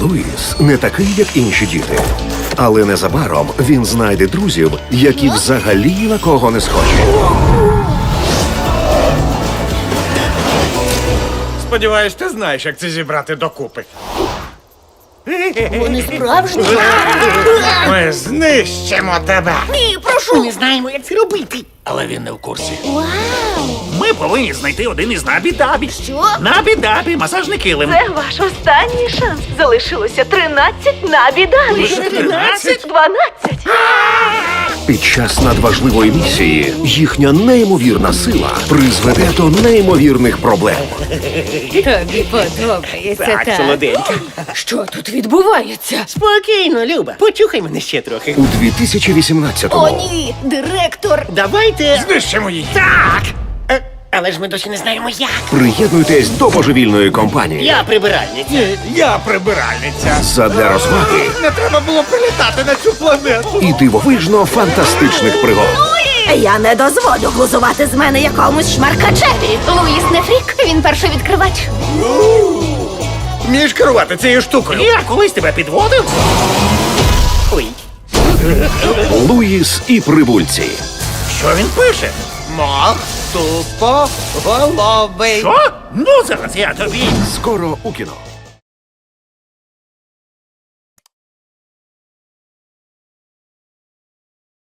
Луїс не такий, як інші діти. Але незабаром він знайде друзів, які взагалі на кого не схожі. Сподіваюсь, ти знаєш, як це зібрати докупи. Вони справжні. Ми знищимо тебе. Ні, прошу. Ми знаємо, як це робити. Але він не в курсі. Вау! Повинні знайти один із набі-дабі. Що? Набі-дабі, масажний килим. Це ваш останній шанс. Залишилося 13 набі далі. Лише 13? 12. Під час надважливої місії їхня неймовірна сила призведе до неймовірних проблем. Тобі подобається Так, так. солоденька. Що тут відбувається? Спокійно, Люба. Почухай мене ще трохи. У 2018-му О, ні, директор. Давайте. Знищимо її. Так. Але ж ми досі не знаємо як. приєднуйтесь до божевільної компанії. Я прибиральниця. Я прибиральниця. Задля розваги Не треба було прилітати на цю планету. і дивовижно фантастичних пригод. Я не дозволю глузувати з мене якомусь шмаркачеві. Луїс не фрік, він перший відкривач. Вмієш керувати цією штукою. Я колись тебе підводив. Ой. Луїс і прибульці. Що він пише? Мох, тупо, голови. Що? Ну зараз я тобі. Скоро у кіно.